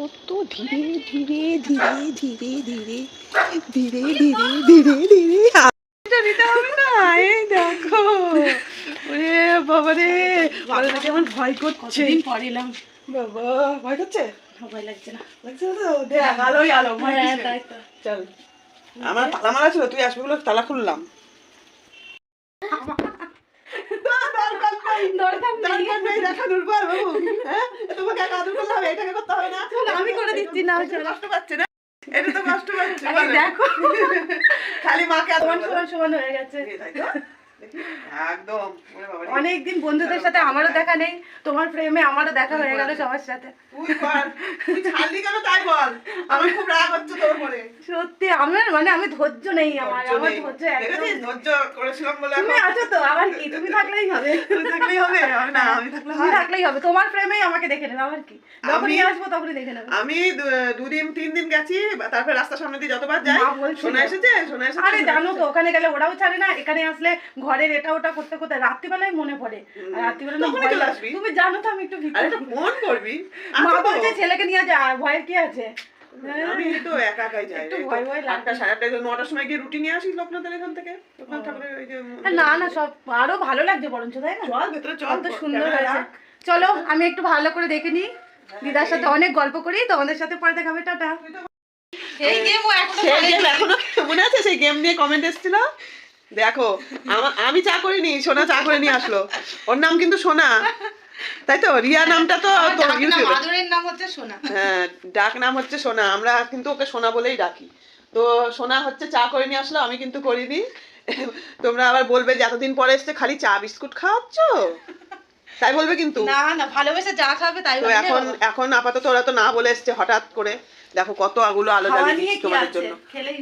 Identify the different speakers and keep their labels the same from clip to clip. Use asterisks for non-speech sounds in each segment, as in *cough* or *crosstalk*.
Speaker 1: কত ধীরে ধীরে ধীরে ধীরে ধীরে ধীরে ধীরে ধীরে ধীরে এটা নিতে হবে না এই দেখো। ওরে বাবা রে বাবা আমার ভয় করছে।
Speaker 2: কতদিন পর এলাম।
Speaker 1: বাবা ভয় করছে?
Speaker 2: ভয় লাগছে না।
Speaker 1: লাগছে তো? দেখ আলোই আলো ভয়
Speaker 2: হ্যাঁ? তাই তো।
Speaker 1: চল। আমার তালা মারা ছিল তুই আসবি বলে তালা খুললাম।
Speaker 2: দরকার নেই।
Speaker 1: দরকার নেই দেখা দুর্বল বাবু। হ্যাঁ? তোমাকে একা আদর করলে হবে এটাকে করতে হবে না।
Speaker 2: আমি করে দিচ্ছি না
Speaker 1: কষ্ট পাচ্ছে না। এটা তো কষ্ট পাচ্ছে
Speaker 2: দেখো।
Speaker 1: খালি মাকে
Speaker 2: সমান। সমান হয়ে গেছে?
Speaker 1: একদম।
Speaker 2: অনেকদিন বন্ধুদের সাথে আমারও দেখা নেই তোমার প্রেমে আমারও দেখা হয়ে গেল সবার সাথে।
Speaker 1: তুই কর তুই ছাড়লি কেন তাই বল? আমার খুব রাগ হচ্ছে তোর উপরে।
Speaker 2: সত্যি আমার মানে আমি ধৈর্য নেই আমার আমার ধৈর্য একদম
Speaker 1: ধৈর্য করেছিলাম বলে
Speaker 2: তুমি আছো তো? আবার কি? তুমি থাকলেই হবে।
Speaker 1: তুই থাকলেই হবে? না আমি থাকলে
Speaker 2: তুমি থাকলেই হবে। তোমার প্রেমেই আমাকে দেখে নেবে আবার কি? যখনই আসব তখনই দেখে নেবে।
Speaker 1: আমি দুদিন তিন দিন গেছি তারপর রাস্তার সামনে দিয়ে যতবার যাই শোনা এসেছে শোনা এসেছে।
Speaker 2: আরে জানো তো। ওখানে গেলে ওরাও ছাড়ে না এখানে আসলে ঘরের এটা ওটা করতে করতে রাত্রিবেলায় মনে পড়ে। আর রাত্রিবেলা না ভয়। তুমি জানো তো আমি একটু
Speaker 1: ফোন করবি।
Speaker 2: মা বলছে ছেলেকে নিয়ে যা ভয়ের কি আছে?
Speaker 1: আমি তো একা একাই যাই।
Speaker 2: একটু
Speaker 1: এই তো
Speaker 2: ভয় ভয় লাগে।
Speaker 1: আটটা সাড়ে আটটা নটার সময় গিয়ে রুটি নিয়ে আসি লোকনাথের এখান থেকে। লোকনাথ ঠাকুরের ওই যে
Speaker 2: না না সব আরও ভালো লাগছে বরঞ্চ তাই না?
Speaker 1: চল ভেতরে চল।
Speaker 2: সুন্দর হয়েছে। চলো আমি একটু ভালো করে দেখে নিই। দিদার সাথে অনেক গল্প করি তোমাদের সাথে পরে দেখাবে টাটা। এই গেম ও এখনও
Speaker 1: সেই গেম এখনও মনে আছে? সেই গেম নিয়ে কমেন্ট এসেছিল? দেখো আমি চা করিনি সোনা চা করে নিয়ে আসলো। ওর নাম কিন্তু সোনা। তাই তো? রিয়া নামটা তো
Speaker 2: নাম হচ্ছে সোনা।
Speaker 1: হ্যাঁ ডাক নাম হচ্ছে সোনা। আমরা কিন্তু ওকে সোনা বলেই ডাকি। তো সোনা হচ্ছে চা করে নিয়ে আসলো আমি কিন্তু করিনি। তোমরা আবার বলবে যে এতদিন পরে এসছে খালি চা বিস্কুট খাওয়াচ্ছ? তাই বলবে কিন্তু।
Speaker 2: না না ভালোবেসে যা খাবে তাই বলবে
Speaker 1: এখন এখন আপাতত ওরা তো না বলে এসছে হঠাৎ করে। দেখো কত আগুলো আলো জ্বালিয়ে দিচ্ছি তোমাদের জন্য।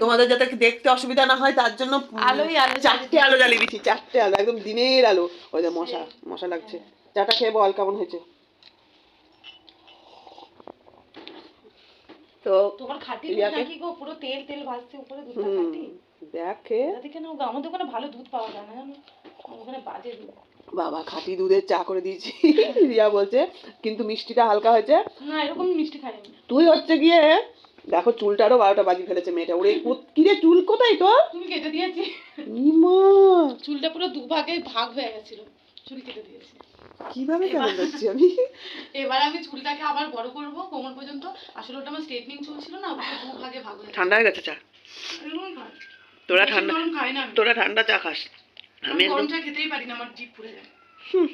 Speaker 1: তোমাদের যাতে দেখতে অসুবিধা না হয় তার জন্য
Speaker 2: আলোই আলো
Speaker 1: চারটে আলো জ্বালিয়ে দিচ্ছি চারটে আলো একদম দিনের আলো। ওই যে মশা মশা লাগছে। চাটা খেয়ে বল কেমন হয়েছে? তো
Speaker 2: তোমার খাঁটি নাকি গো? পুরো তেল তেল ভাসছে উপরে দুধটা
Speaker 1: হুম,
Speaker 2: খাঁটি।
Speaker 1: দেখ
Speaker 2: আমাদের ওখানে ভালো দুধ পাওয়া যায় না জানো?
Speaker 1: বাবা খাঁটি দুধের চা করে দিয়েছি। রিয়া বলছে কিন্তু মিষ্টিটা হালকা হয়েছে?
Speaker 2: না এরকম মিষ্টি খাই
Speaker 1: তুই হচ্ছে গিয়ে দেখো চুলটারও বারোটা বাজি ফেলেছে মেয়েটা। ওরে কিরে চুল কোথায় তোর?
Speaker 2: তুমি কেটে দিয়েছি।
Speaker 1: ইমা।
Speaker 2: চুলটা পুরো দুভাগে ভাগ হয়ে গেছিল। চুল কেটে দিয়েছি।
Speaker 1: কীভাবে কেমন লাগছি আমি?
Speaker 2: এবার আমি চুলটাকে আবার বড় করব কোমর পর্যন্ত। আসলে ওটা আমার স্ট্রেটনিং চুল ছিল না ওটা দুভাগে ভাগ হয়ে
Speaker 1: ঠান্ডা হয়ে গেছে চা? তোরা ঠান্ডা
Speaker 2: খাই না
Speaker 1: তোরা ঠান্ডা চা খাস। আমি
Speaker 2: আমি গরম চা খেতেই পারি না আমার জিভ পুড়ে যায়।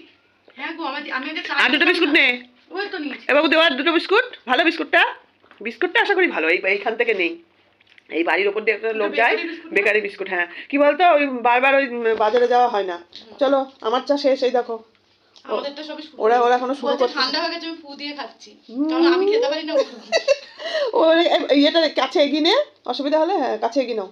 Speaker 2: হ্যাঁ গো আমি আমি আগে চা
Speaker 1: আর দুটো বিস্কুট
Speaker 2: নে। ওই তো নিয়েছি।
Speaker 1: এ দেওয়ার দুটো বিস্কুট ভালো বিস্কুটটা? বিস্কুটটা আশা করি ভালো এই এইখান থেকে নেই। এই বাড়ির ওপর দিয়ে একটা লোক যায়? বেকারি বিস্কুট হ্যাঁ। কি বলতো ওই বারবার ওই বাজারে যাওয়া হয় না। চলো আমার চা শেষ এই দেখো। ওরা- ওরা এখনও শুরু করছে।
Speaker 2: ঠান্ডা হয়ে গেছে ফু দিয়ে খাচ্ছি। কারণ আমি খেতে পারি না
Speaker 1: ইয়েটা কাছে এগিয়ে নে অসুবিধা হলে হ্যাঁ কাছে এগিয়ে নাও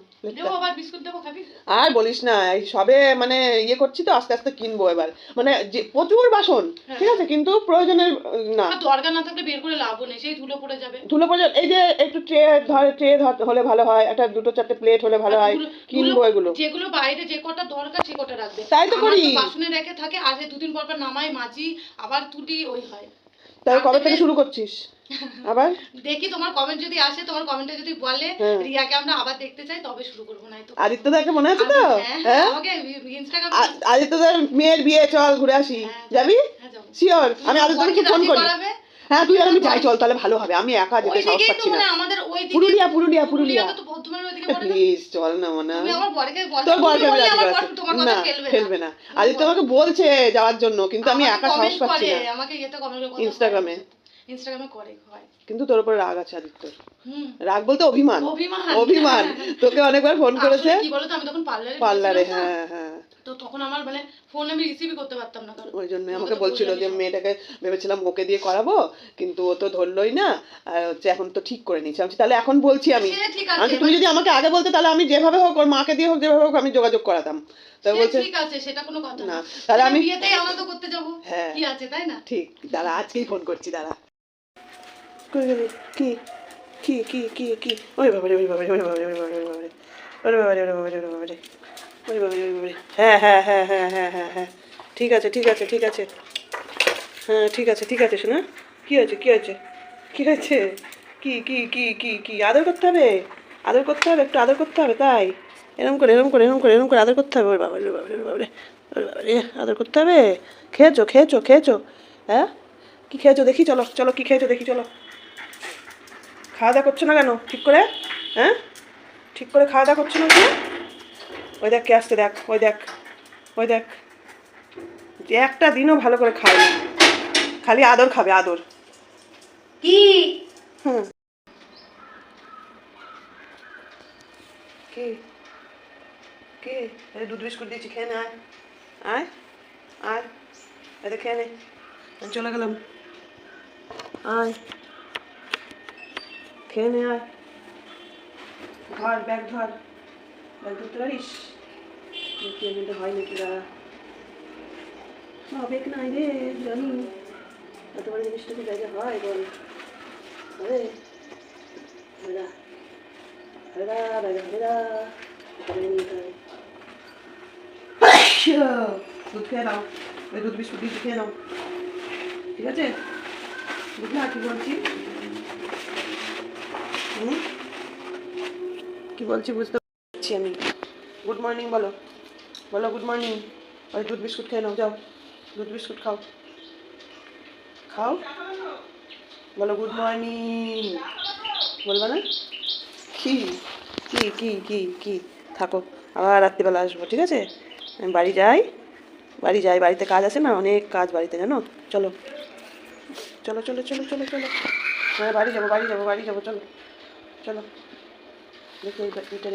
Speaker 1: আর বলিস না সবে মানে ইয়ে করছি তো আস্তে আস্তে কিনবো এবার। মানে যে প্রচুর বাসন
Speaker 2: হ্যাঁ।
Speaker 1: ঠিক আছে কিন্তু প্রয়োজনের না।
Speaker 2: দরকার না থাকলে বের করে লাভও নেই সেই ধুলো পড়ে যাবে।
Speaker 1: ধুলো প্রয়োজন এই যে একটু ট্রে ধরে ট্রে হলে ভালো হয় একটা দুটো চারটে প্লেট হলে ভালো হয় কিনবো এগুলো।
Speaker 2: যেগুলো বাইরে যে কটা দরকার সে কটা রাখবে।
Speaker 1: তাই তো করি।
Speaker 2: বাসনে রেখে থাকে আর দুদিন পর পর নামাই মাজি আবার তুলি ওই হয়।
Speaker 1: তাহলে কবে থেকে শুরু করছিস? *laughs* আবার?
Speaker 2: দেখি তোমার কমেন্ট যদি আসে তোমার কমেন্টে যদি বলে
Speaker 1: হ্যাঁ।
Speaker 2: রিয়াকে আমরা আবার দেখতে চাই তবে শুরু করব না তো।
Speaker 1: আদিত্য দাকে মনে আছে তো? হ্যাঁ
Speaker 2: আমাকে ইনস্টাগ্রাম
Speaker 1: আ- আদিত্য দার মেয়ের বিয়ে চল ঘুরে আসি।
Speaker 2: হ্যাঁ,
Speaker 1: যাবি?
Speaker 2: হ্যাঁ
Speaker 1: শিওর আমি ফোন করি। হ্যাঁ তুই আর আমি যাই চল তাহলে ভালো হবে। আমি একা যেতে সাহস পাচ্ছি না। পুরুলিয়া পুরুলিয়া পুরুলিয়া? প্লিজ চল না মনে তোর বরকে না
Speaker 2: ফেলবে
Speaker 1: না। আদিত্য আমাকে বলছে যাওয়ার জন্য কিন্তু আমি একা সাহস পাচ্ছি না।
Speaker 2: আমাকে
Speaker 1: ইনস্টাগ্রামে।
Speaker 2: ইনস্টাগ্রামে করে হয়।
Speaker 1: কিন্তু তোর উপর রাগ আছে আদিত্য। রাগ বলতে অভিমান।
Speaker 2: অভিমান।
Speaker 1: অভিমান। তোকে অনেকবার ফোন করেছে।
Speaker 2: কি বলতো আমি তখন পার্লারে
Speaker 1: পার্লারে হ্যাঁ হ্যাঁ।
Speaker 2: তো তখন আমার মানে ফোন আমি রিসিভই করতে পারতাম না কারণ
Speaker 1: ওই জন্য
Speaker 2: আমাকে
Speaker 1: বলছিল যে মেয়েটাকে ভেবেছিলাম ওকে দিয়ে করাবো কিন্তু ও তো ধরলোই না। আর হচ্ছে এখন তো ঠিক করে নিয়েছি। আমি তাহলে এখন বলছি আমি। তুমি যদি আমাকে আগে বলতে তাহলে আমি যেভাবে হোক ওর মাকে দিয়ে হোক যেভাবে হোক আমি যোগাযোগ করাতাম। বলছে
Speaker 2: ঠিক আছে সেটা কোনো কথা
Speaker 1: না
Speaker 2: না।
Speaker 1: তাহলে আমি
Speaker 2: বিয়েতেই আনন্দ করতে যাব।
Speaker 1: হ্যাঁ।
Speaker 2: কি আছে তাই না?
Speaker 1: ঠিক দাঁড়া আজকেই ফোন করছি দাঁড়া। কই গেলি কি কি কি কি কি ওই বাবারে ওই বাবারে ওই বাবারে ওই বাবারে ওই বাবারে ওরে বাবারে ওরে বাবারে ওরে বাবারে ওই বাবারে হ্যাঁ হ্যাঁ হ্যাঁ হ্যাঁ হ্যাঁ হ্যাঁ হ্যাঁ ঠিক আছে ঠিক আছে ঠিক আছে হ্যাঁ ঠিক আছে ঠিক আছে শোনা কি হয়েছে কি হয়েছে কি হয়েছে কি কি কি কি কি আদর করতে হবে আদর করতে হবে একটু আদর করতে হবে তাই এরম করে এরম করে এরম করে এরম করে আদর করতে হবে ওর বাবা রে বাবা রে বাবা ওর বাবা রে আদর করতে হবে খেয়েছো খেয়েছো খেয়েছো হ্যাঁ কি খেয়েছো দেখি চলো চলো কি খেয়েছো দেখি চলো খাওয়া দাওয়া করছ না কেন? ঠিক করে? হ্যাঁ? ঠিক করে খাওয়া দাওয়া করছ না কি ওই দেখ কে আসছে দেখ ওই দেখ ওই দেখ। যে একটা দিনও ভালো করে না খালি আদর খাবে আদর।
Speaker 2: কি?
Speaker 1: হুম। কে? কে? এই দুধ বিস্কুট দিয়েছি খেয়ে নে আয়। আয় আয়। এটা খেয়ে নে। চলে গেলাম। আয়। খেয়ে নে আয়। ধর, ব্যাগ ধর। ব্যাগ ধরতে পারিস? এমনিতে হয় নাকি দাঁড়া। হবে কি নাই রে, জানি। এত বড় জিনিসটা কি জায়গা হয় বল। হবে হয়দা এখানে নিতে হবে দুধ খেয়ে নাও। দুধ বিস্কুট দিয়ে খেয়ে নাও। ঠিক আছে? বুঝলা কি বলছি হুম? কি বলছি বুঝতে পারছি আমি। গুড মর্নিং বলো। বলো গুড মর্নিং ওই দুধ বিস্কুট খেয়ে নাও, যাও। দুধ বিস্কুট খাও। খাও? বলো গুড মর্নিং বলবা না? কি? কি কি কি কি? থাকো, আবার রাত্রিবেলা আসব, ঠিক আছে? আমি বাড়ি যাই। বাড়ি যাই, বাড়িতে কাজ আছে না, অনেক কাজ বাড়িতে, জানো? চলো। চলো চলো চলো চলো চলো। হ্যাঁ বাড়ি যাব বাড়ি যাব বাড়ি যাব, চলো। চলো দেখে এই বা- এটা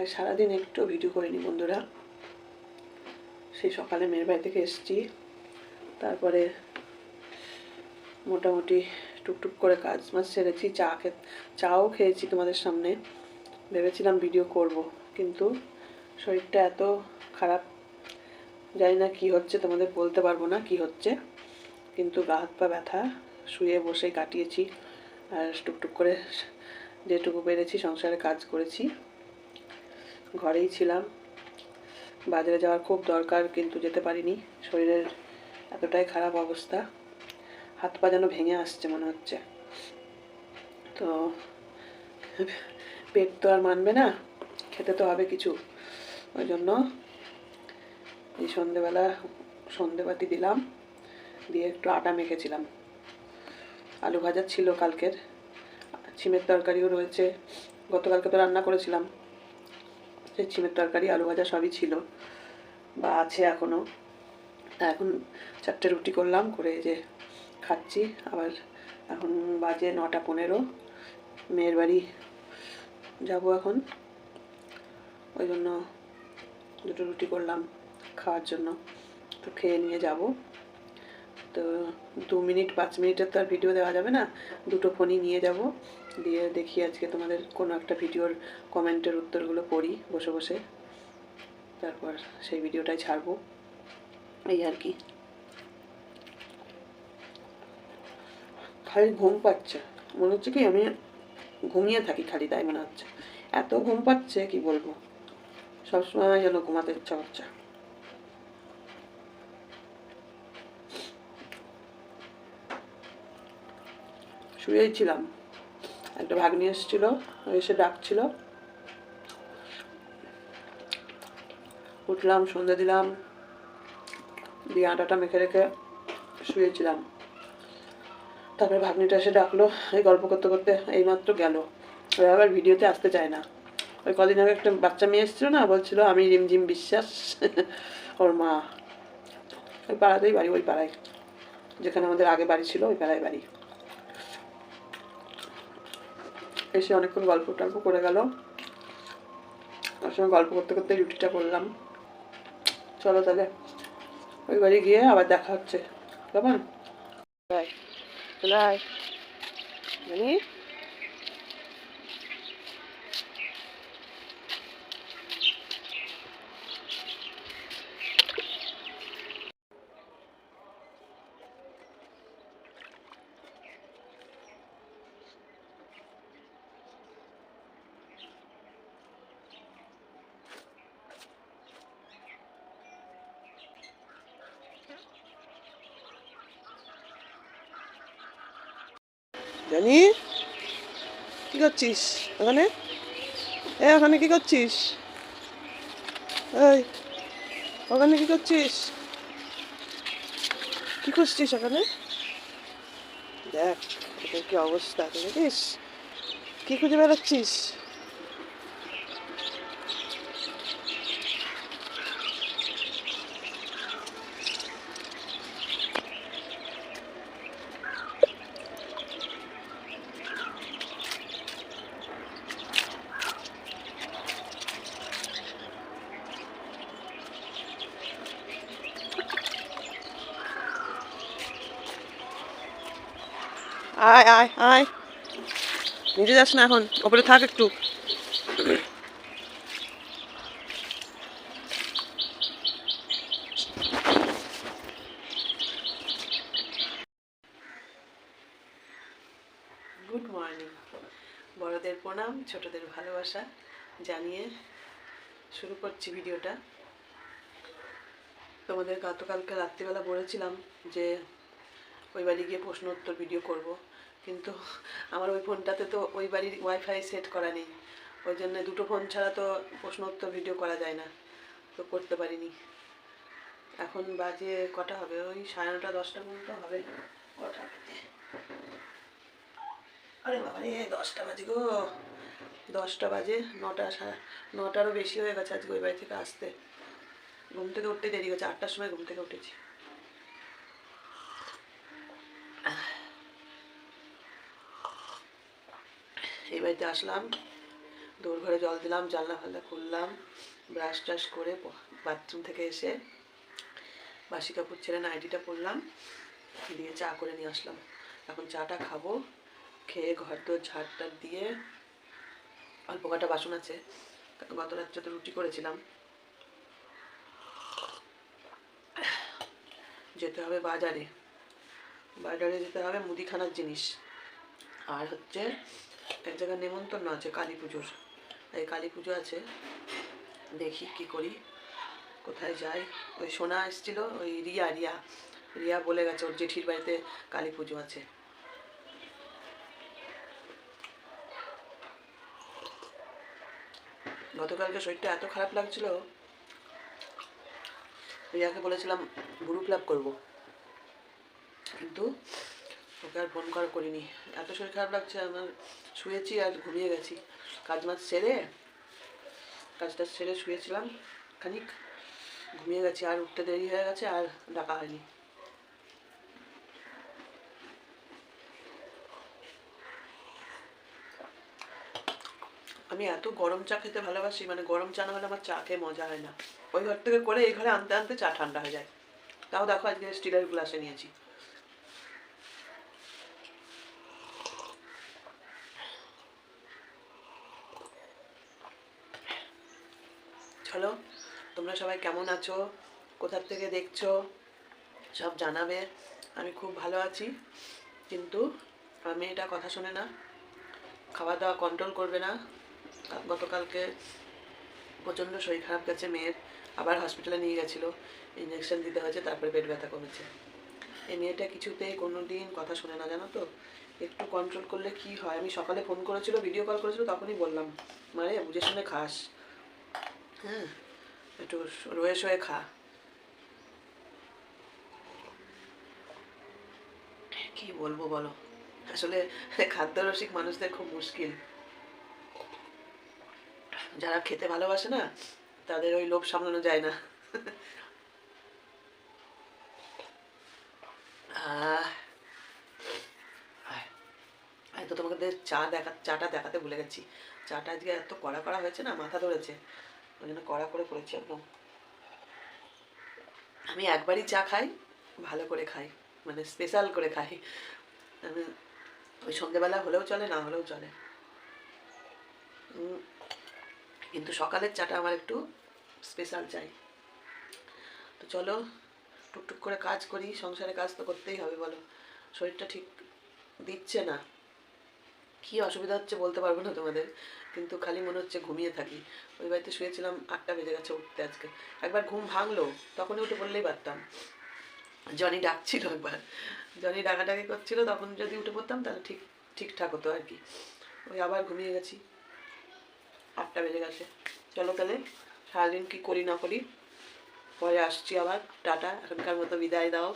Speaker 1: আর সারাদিন একটু ভিডিও করিনি বন্ধুরা। সেই সকালে মেয়ের বাড়ি থেকে এসেছি। তারপরে মোটামুটি টুকটুক করে কাজ মাছ সেরেছি, চা চাও খেয়েছি তোমাদের সামনে। ভেবেছিলাম ভিডিও করব, কিন্তু শরীরটা এত খারাপ, জানি না কি হচ্ছে, তোমাদের বলতে পারব না কি হচ্ছে। কিন্তু গা হাত পা ব্যথা, শুয়ে বসে কাটিয়েছি। আর টুকটুক করে যেটুকু পেরেছি সংসারে কাজ করেছি। ঘরেই ছিলাম। বাজারে যাওয়ার খুব দরকার, কিন্তু যেতে পারিনি। শরীরের এতটাই খারাপ অবস্থা। হাত পা যেন ভেঙে আসছে মনে হচ্ছে। তো পেট তো আর মানবে না, খেতে তো হবে কিছু। ওই জন্য এই সন্ধেবেলা সন্ধেবাতি দিলাম, দিয়ে একটু আটা মেখেছিলাম। আলু ভাজা ছিল কালকের ছিমের তরকারিও রয়েছে। গতকালকে তো রান্না করেছিলাম। সেই ছিমের তরকারি, আলু ভাজা সবই ছিল বা আছে এখনও এখন চারটে রুটি করলাম, করে যে খাচ্ছি। আবার এখন বাজে নটা পনেরো, মেয়ের বাড়ি যাব এখন। ওই জন্য দুটো রুটি করলাম খাওয়ার জন্য। তো খেয়ে নিয়ে যাব। তো দু মিনিট, পাঁচ মিনিটের তো আর ভিডিও দেওয়া যাবে না। দুটো ফোনই নিয়ে যাব। দিয়ে দেখি আজকে তোমাদের কোনো একটা ভিডিওর কমেন্টের উত্তরগুলো পড়ি বসে বসে। তারপর সেই ভিডিওটাই ছাড়বো। এই আর কি। খালি ঘুম পাচ্ছে। মনে হচ্ছে কি আমি ঘুমিয়ে থাকি খালি, তাই মনে হচ্ছে। এত ঘুম পাচ্ছে, কি বলব? সবসময় যেন ঘুমাতে ইচ্ছা হচ্ছে শুয়েই ছিলাম। একটা ভাগ্নি এসেছিল, এসে ডাকছিল। উঠলাম, সন্ধে দিলাম, দিয়ে আটাটা মেখে রেখে শুয়েছিলাম। তারপরে ভাগ্নিটা এসে ডাকলো, এই গল্প করতে করতে এইমাত্র গেল। আবার ভিডিওতে আসতে চায় না। ওই কদিন আগে একটা বাচ্চা মেয়ে এসেছিল না, বলছিল, আমি রিমঝিম বিশ্বাস, ওর মা। ওই পাড়াতেই বাড়ি, ওই পাড়ায়, যেখানে আমাদের আগে বাড়ি ছিল, ওই পাড়ায় বাড়ি। এসে অনেকক্ষণ গল্প টল্প করে গেল। তার সঙ্গে গল্প করতে করতে রুটিটা করলাম। চলো তাহলে, ওই বাড়ি গিয়ে আবার দেখা হচ্ছে। কেমন? বাই বাই জানি জানি কি করছিস? ওখানে? এ, ওখানে কি করছিস? এই, ওখানে কি করছিস? কি করছিস ওখানে? দেখ কি অবস্থা, দেখিস? কি খুঁজে বেড়াচ্ছিস আয় আয় আয় নিচে যাস না এখন? ওপরে থাক একটু। গুড মর্নিং বড়দের প্রণাম, ছোটদের ভালোবাসা জানিয়ে শুরু করছি ভিডিওটা। তোমাদের গতকালকে রাত্রিবেলা বলেছিলাম যে ওই বাড়ি গিয়ে প্রশ্ন উত্তর ভিডিও করব। কিন্তু আমার ওই ফোনটাতে তো ওই বাড়ির ওয়াইফাই সেট করা নেই। ওই জন্য দুটো ফোন ছাড়া তো প্রশ্ন উত্তর ভিডিও করা যায় না। তো করতে পারিনি। এখন বাজে কটা হবে? ওই সাড়ে নটা, দশটা মতো হবে। কটা? আরে বাবা রে দশটা বাজে গো। দশটা বাজে, নটা সাড়ে নটারও বেশি হয়ে গেছে আজকে ওই বাড়ি থেকে আসতে। ঘুম থেকে উঠতে দেরি হয়েছে। আটটার সময় ঘুম থেকে উঠেছি। এই বাড়িতে আসলাম। ঘরে জল দিলাম, জানলা ফাল্লা খুললাম ব্রাশ ট্রাশ করে বাথরুম থেকে এসে বাসি কাপড় ছেড়ে নাইটিটা পরলাম দিয়ে চা করে নিয়ে আসলাম। এখন চাটা খাব, খেয়ে ঘর দোর ঝাড়টা দিয়ে অল্প কটা বাসন আছে গত রাত্রে তো রুটি করেছিলাম। যেতে হবে বাজারে। বাজারে যেতে হবে মুদিখানার জিনিস। আর হচ্ছে এক জায়গায় নেমন্তন্ন আছে কালী পুজোর। এই কালী পুজো আছে। দেখি কি করি, কোথায় যাই। ওই সোনা এসেছিল, ওই রিয়া রিয়া। রিয়া বলে গেছে, ওর জেঠির বাড়িতে কালী পুজো আছে। গতকালকে শরীরটা এত খারাপ লাগছিল, রিয়াকে বলেছিলাম গ্রুপ লাভ করব। কিন্তু ওকে আর ফোন করা করিনি। এত শরীর খারাপ লাগছে, আমার শুয়েছি আর ঘুমিয়ে গেছি। কাজ মাছ সেরে কাজটা সেরে শুয়েছিলাম খানিক, ঘুমিয়ে গেছি, আর উঠতে দেরি হয়ে গেছে, আর ডাকা হয়নি। আমি এত গরম চা খেতে ভালোবাসি মানে গরম চা না হলে আমার চা খেয়ে মজা হয় না। ওই ঘর থেকে করে এই ঘরে আনতে আনতে চা ঠান্ডা হয়ে যায়। তাও দেখো আজকে স্টিলের গ্লাসে নিয়েছি চলো তোমরা সবাই কেমন আছো? কোথার থেকে দেখছ? সব জানাবে। আমি খুব ভালো আছি, কিন্তু আমি এটা কথা শোনে না। খাওয়া দাওয়া কন্ট্রোল করবে না। গতকালকে প্রচণ্ড শরীর খারাপ গেছে, মেয়ের। আবার হসপিটালে নিয়ে গেছিল। ইঞ্জেকশন দিতে হয়েছে, তারপরে পেট ব্যথা কমেছে। এই মেয়েটা কিছুতেই কোনো দিন কথা শুনে না, জানো তো? একটু কন্ট্রোল করলে কি হয়? আমি সকালে ফোন করেছিল ভিডিও কল করেছিল, তখনই বললাম, মারে বুঝে শুনে খাস। হ্যাঁ। একটু রয়ে খা। কি বলব বলো? আসলে মানুষদের খুব মুশকিল। যারা খেতে ভালোবাসে না, তাদের ওই লোভ সামলানো যায় না। তো চা দেখা, চাটা দেখাতে ভুলে গেছি। চাটা আজকে এত কড়া কড়া হয়েছে না, মাথা ধরেছে। ওই জন্য কড়া করে করেছি একদম। আমি একবারই চা খাই, ভালো করে খাই মানে স্পেশাল করে খাই। আমি ওই সন্ধ্যেবেলা হলেও চলে, না হলেও চলে। কিন্তু সকালের চাটা আমার একটু স্পেশাল চাই। তো চলো, টুকটুক করে কাজ করি, সংসারে কাজ তো করতেই হবে, বলো। শরীরটা ঠিক দিচ্ছে না। কি অসুবিধা হচ্ছে বলতে পারব না তোমাদের। কিন্তু খালি মনে হচ্ছে ঘুমিয়ে থাকি। ওই বাড়িতে শুয়েছিলাম, আটটা বেজে গেছে উঠতে আজকে। একবার ঘুম ভাঙলো, তখনই উঠে পড়লেই পারতাম। জনি ডাকছিল একবার। জনি ডাকাডাকি করছিল, তখন যদি উঠে পড়তাম তাহলে ঠিক, ঠিকঠাক হতো আর কি। ওই আবার ঘুমিয়ে গেছি। আটটা বেজে গেছে। চলো তাহলে, সারাদিন কী করি না করি, পরে আসছি আবার। টাটা, এখনকার মতো বিদায় দাও।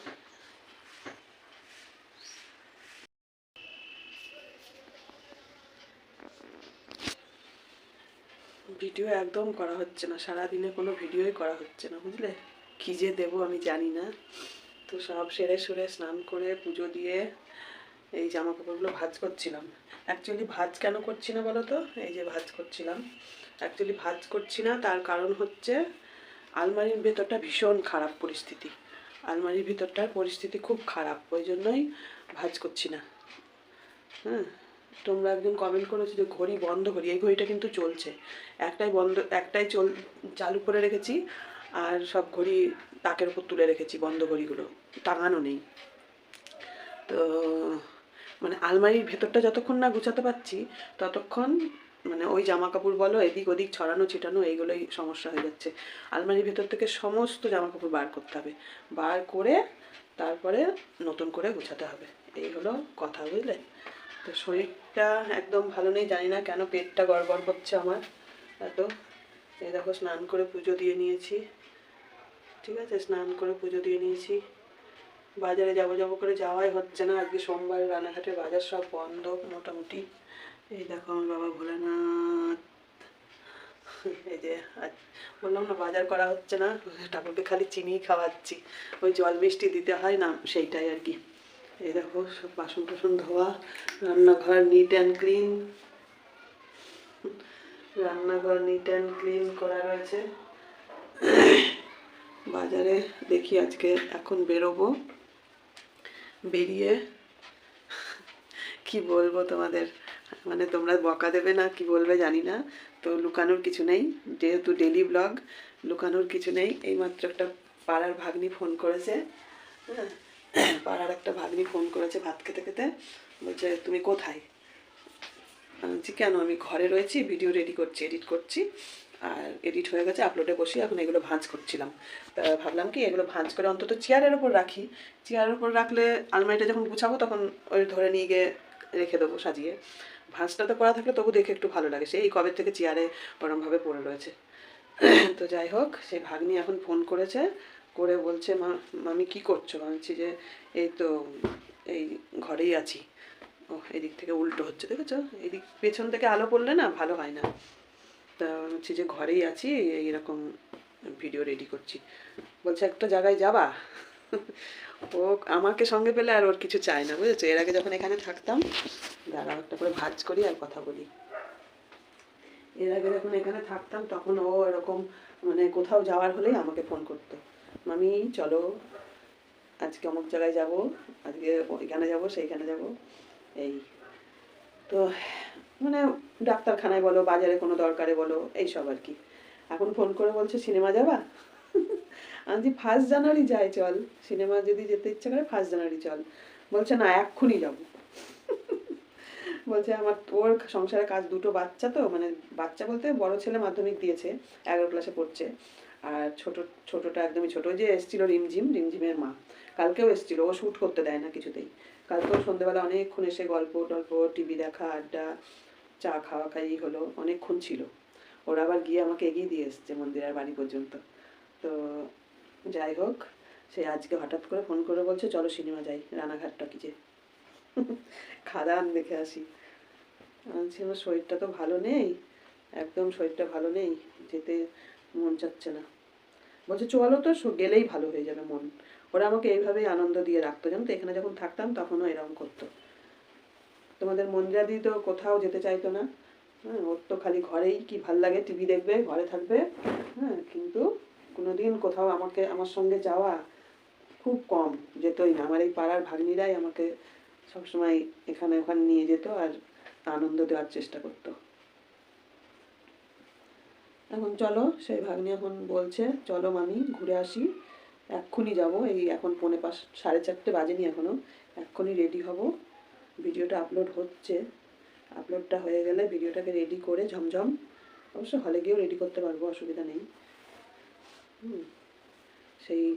Speaker 1: ভিডিও একদম করা হচ্ছে না, সারাদিনে কোনো ভিডিওই করা হচ্ছে না, বুঝলে? কী যে দেবো আমি জানি না। তো সব সেরে সুরে স্নান করে পুজো দিয়ে এই জামা কাপড়গুলো ভাজ করছিলাম। অ্যাকচুয়ালি ভাজ কেন করছি না বলো তো? এই যে ভাজ করছিলাম। অ্যাকচুয়ালি ভাজ করছি না, তার কারণ হচ্ছে আলমারির ভেতরটা ভীষণ খারাপ পরিস্থিতি। আলমারির ভিতরটার পরিস্থিতি খুব খারাপ, ওই জন্যই ভাজ করছি না। হ্যাঁ? তোমরা একদিন কমেন্ট করেছ যে ঘড়ি বন্ধ করি, এই ঘড়িটা কিন্তু চলছে। একটাই বন্ধ, একটাই চল, চালু করে রেখেছি, আর সব ঘড়ি তাকের উপর তুলে রেখেছি, বন্ধ ঘড়িগুলো, টাঙানো নেই। তো মানে আলমারির ভেতরটা যতক্ষণ না গুছাতে পারছি, ততক্ষণ মানে ওই জামা কাপড় বলো, এদিক ওদিক ছড়ানো, ছিটানো, এইগুলোই সমস্যা হয়ে যাচ্ছে। আলমারির ভেতর থেকে সমস্ত জামা কাপড় বার করতে হবে। বার করে তারপরে নতুন করে গুছাতে হবে। এই হলো কথা, বুঝলে? তো শরীরটা একদম ভালো নেই, জানি না কেন পেটটা গড়বড় করছে আমার। এত এই দেখো স্নান করে পুজো দিয়ে নিয়েছি। ঠিক আছে, স্নান করে পুজো দিয়ে নিয়েছি। বাজারে যাব যাব করে যাওয়াই হচ্ছে না। আজকে সোমবার রানাঘাটে বাজার সব বন্ধ মোটামুটি। এই দেখো আমার বাবা ভোলানাথ। এই যে বললাম না, বাজার করা হচ্ছে না। ঠাকুরকে খালি চিনিই খাওয়াচ্ছি। ওই জল মিষ্টি দিতে হয় না, সেইটাই আর কি। এই দেখো, সব বাসন টাসন ধোয়া, রান্নাঘর নিট অ্যান্ড ক্লিন রান্নাঘর নিট অ্যান্ড ক্লিন করা রয়েছে। বাজারে দেখি আজকে এখন বেরোবো। বেরিয়ে কি বলব তোমাদের? মানে তোমরা বকা দেবে না, কি বলবে জানি না। তো লুকানোর কিছু নেই, যেহেতু ডেলি ব্লগ লুকানোর কিছু নেই। এইমাত্র একটা পাড়ার ভাগ্নি ফোন করেছে হ্যাঁ। পাড়ার একটা ভাগ্নি ফোন করেছে ভাত খেতে খেতে, বলছে, তুমি কোথায়? বলছি, কেন? আমি ঘরে রয়েছি ভিডিও রেডি করছি এডিট করছি, আর এডিট হয়ে গেছে আপলোডে বসি এখন এগুলো ভাঁজ করছিলাম। ভাবলাম কি, এগুলো ভাঁজ করে অন্তত চেয়ারের ওপর রাখি। চেয়ারের ওপর রাখলে আলমারিটা যখন গুছাবো, তখন ওই ধরে নিয়ে গিয়ে রেখে দেবো সাজিয়ে। ভাঁজটা তো করা থাকলে তবু দেখে একটু ভালো লাগে। সেই কবে থেকে চেয়ারে ওরমভাবে পড়ে রয়েছে। তো যাই হোক সেই ভাগ্নি এখন ফোন করেছে করে বলছে, মা, মামি কী করছ? বলছি যে, এই তো, এই ঘরেই আছি। ও, এদিক থেকে উল্টো হচ্ছে, দেখেছ? এদিক, পেছন থেকে আলো পড়লে না ভালো হয় না। তা হচ্ছে যে, ঘরেই আছি, এইরকম ভিডিও রেডি করছি। বলছে, একটা জায়গায় যাবা? ও আমাকে সঙ্গে পেলে আর ওর কিছু চায় না, বুঝেছ? এর আগে যখন এখানে থাকতাম, দাঁড়াও একটা করে ভাজ করি আর কথা বলি। এর আগে যখন এখানে থাকতাম, তখন ও এরকম মানে কোথাও যাওয়ার হলেই আমাকে ফোন করতো। মামি, চলো। আজকে অমুক জায়গায় যাব, আজকে এখানে যাব, সেইখানে যাব। এই তো মানে ডাক্তারখানায় বলো, বাজারে কোনো দরকারে বলো, এইসব আর কি। এখন ফোন করে বলছে, সিনেমা যাবা? *laughs* আমি ফার্স্ট জানুয়ারি যাই, চল। সিনেমা যদি যেতে ইচ্ছে করে, ফার্স্ট জানুয়ারি চল। বলছে, না, এক্ষুনি যাব। *laughs* বলছে, আমার ওর সংসারে কাজ দুটো বাচ্চা তো মানে বাচ্চা বলতে বড় ছেলে মাধ্যমিক দিয়েছে, এগারো ক্লাসে পড়ছে। আর ছোট, ছোটটা একদমই ছোট যে এসছিল রিমঝিম, রিমঝিমের মা। কালকেও এসছিল, ও শ্যুট করতে দেয় না কিছুতেই। কালকেও সন্ধ্যেবেলা অনেকক্ষণ এসে গল্প, টল্প, টিভি দেখা, আড্ডা, চা খাওয়া খাই হলো, অনেকক্ষণ ছিল। ওরা আবার গিয়ে আমাকে এগিয়ে দিয়ে এসছে মন্দিরের বাড়ি পর্যন্ত। তো যাই হোক, সে আজকে হঠাৎ করে ফোন করে বলছে, চলো সিনেমা যাই রানাঘাটটা রানাঘাট টকিজে *laughs* খাদান দেখে আসি। বলছি, আমার শরীরটা তো ভালো নেই, একদম শরীরটা ভালো নেই, যেতে মন চাচ্ছে না। বলছে, চলো তো গেলেই ভালো হয়ে যাবে মন। ওরা আমাকে এইভাবেই আনন্দ দিয়ে রাখতো, জানো তো? এখানে যখন থাকতাম তখনও এরকম করতো। তোমাদের মন্দিরাদি তো কোথাও যেতে চাইতো না। হ্যাঁ ওর তো খালি ঘরেই কি ভালো লাগে টিভি দেখবে, ঘরে থাকবে। হ্যাঁ কিন্তু কোনোদিন কোথাও আমাকে, আমার সঙ্গে যাওয়া খুব কম যেতই না। আমার এই পাড়ার ভাগ্নিরাই আমাকে সবসময় এখানে ওখানে নিয়ে যেত আর আনন্দ দেওয়ার চেষ্টা করতো। এখন চলো, সেই ভাগ্নি এখন বলছে, চলো মামি, ঘুরে আসি। এক্ষুনি যাব। এই এখন পৌনে পাঁচ, সাড়ে চারটে বাজেনি এখনও এক্ষুনি রেডি হব। ভিডিওটা আপলোড হচ্ছে। আপলোডটা হয়ে গেলে ভিডিওটাকে রেডি করে ঝমঝম। অবশ্য হলে গিয়েও রেডি করতে পারব, অসুবিধা নেই। সেই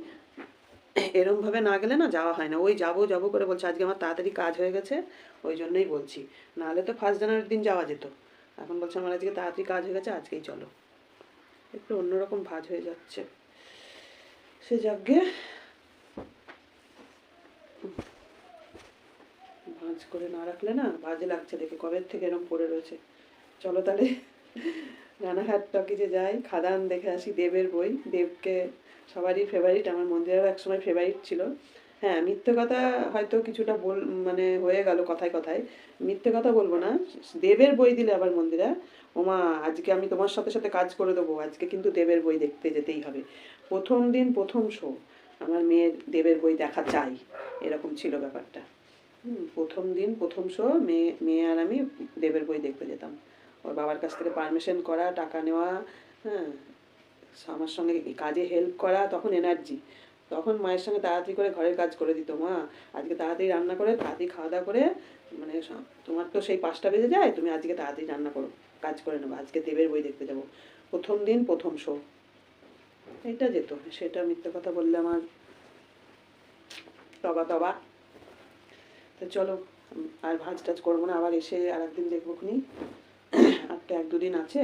Speaker 1: এরমভাবে না গেলে না যাওয়া হয় না। ওই যাব যাব করে বলছে, আজকে আমার তাড়াতাড়ি কাজ হয়ে গেছে, ওই জন্যই বলছি। নাহলে তো ফার্স্ট জানুয়ারির দিন যাওয়া যেত। এখন বলছে, আমার আজকে তাড়াতাড়ি কাজ হয়ে গেছে, আজকেই চলো। একটু অন্যরকম ভাজ হয়ে যাচ্ছে। সে যাকে ভাঁজ করে না রাখলে না বাজে লাগছে দেখে কবের থেকে এরকম পড়ে রয়েছে। চলো তাহলে রানাঘাট টকিজে যাই, খাদান দেখে আসি, দেবের বই। দেবকে সবারই ফেভারিট আমার মন্দিরেরও একসময় ফেভারিট ছিল। হ্যাঁ মিথ্যে কথা হয়তো কিছুটা বল মানে হয়ে গেল কথায় কথায়। মিথ্যে কথা বলব না। দেবের বই দিলে আবার মন্দিরা। ওমা, আজকে আমি তোমার সাথে সাথে কাজ করে দেবো। আজকে কিন্তু দেবের বই দেখতে যেতেই হবে। প্রথম দিন প্রথম শো। আমার মেয়ের দেবের বই দেখা চাই। এরকম ছিল ব্যাপারটা। প্রথম দিন প্রথম শো, মেয়ে মেয়ে আর আমি দেবের বই দেখতে যেতাম। ওর বাবার কাছ থেকে পারমিশন করা, টাকা নেওয়া হ্যাঁ আমার সঙ্গে কাজে হেল্প করা, তখন এনার্জি তখন মায়ের সঙ্গে তাড়াতাড়ি করে ঘরের কাজ করে দিত মা। আজকে তাড়াতাড়ি রান্না করে, তাড়াতাড়ি খাওয়া দাওয়া করে মানে তোমার তো সেই পাঁচটা বেজে যায়, তুমি আজকে তাড়াতাড়ি রান্না করো। কাজ করে নেব। আজকে দেবের বই দেখতে যাব। প্রথম দিন প্রথম শো। এটা যেত, সেটা মিথ্যে কথা বললে আমার তবা তবা। তো চলো আর ভাজ টাজ করব না, আবার এসে আর একদিন দেখব খুনি। আর তো এক দুদিন আছে।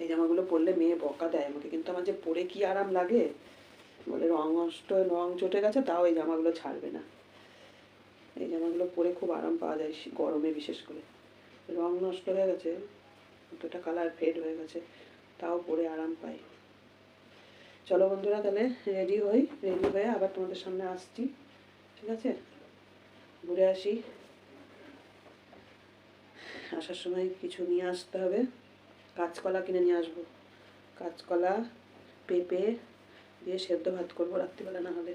Speaker 1: এই জামাগুলো পরলে মেয়ে বকা দেয় আমাকে, কিন্তু আমার যে পরে কি আরাম লাগে? বলে রং অষ্ট, রং চটে গেছে, তাও এই জামাগুলো ছাড়বে না। এই জামাগুলো পরে খুব আরাম পাওয়া যায়, গরমে বিশেষ করে। রং নষ্ট হয়ে গেছে দুটোটা কালার ফেড হয়ে গেছে, তাও পরে আরাম পাই। চলো বন্ধুরা তাহলে রেডি হই রেডি হয়ে আবার তোমাদের সামনে আসছি, ঠিক আছে? ঘুরে আসি। আসার সময় কিছু নিয়ে আসতে হবে। কাঁচকলা কিনে নিয়ে আসব। কাঁচকলা, পেঁপে দিয়ে সেদ্ধ ভাত করব রাত্রিবেলা না হলে।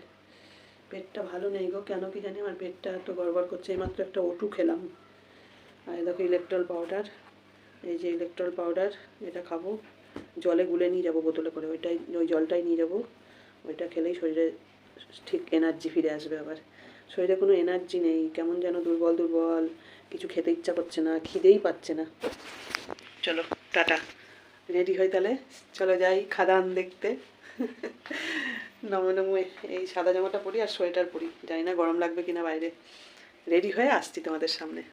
Speaker 1: পেটটা ভালো নেই গো, কেন কি জানি? আমার পেটটা এত গড়বড় করছে, এইমাত্র একটা ওটু খেলাম। আর দেখো ইলেকট্রল পাউডার এই যে ইলেকট্রল পাউডার এটা খাব। জলে গুলে নিয়ে যাব বোতলে করে, ওইটাই, ওই জলটাই নিয়ে যাব। ওইটা খেলেই শরীরে ঠিক এনার্জি ফিরে আসবে আবার। শরীরে কোনো এনার্জি নেই, কেমন যেন দুর্বল দুর্বল, কিছু খেতে ইচ্ছা করছে না, খিদেই পাচ্ছে না। চলো, টাটা। রেডি হই তাহলে? চলো যাই খাদান দেখতে। নমো নমো, এই সাদা জামাটা পরি আর সোয়েটার পরি, জানি না গরম লাগবে কিনা বাইরে। রেডি হয়ে আসছি তোমাদের সামনে।